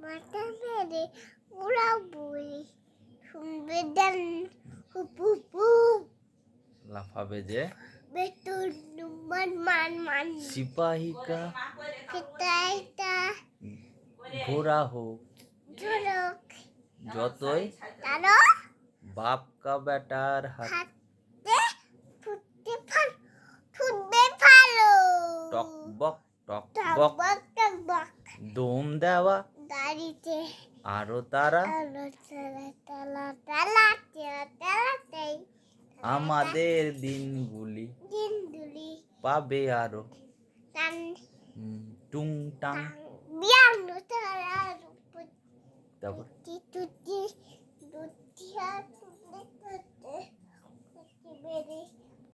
মাথা মেরে উড়া বই শুনবে দেন হুপু লাফাবে যে বেতুর নুমান মান মান সিপাহিকা কিতাইতা ঘোড়া হোক ঝুলক যতই তারো বাপ কা বেটার হাতে টক বক টক বক। টকবক টকবক দম দেওয়া। দাড়িতে। আরও তারা। আমাদের দিনগুলি পাবে আরও। টুং টাং। টাং। রূপ তারপর।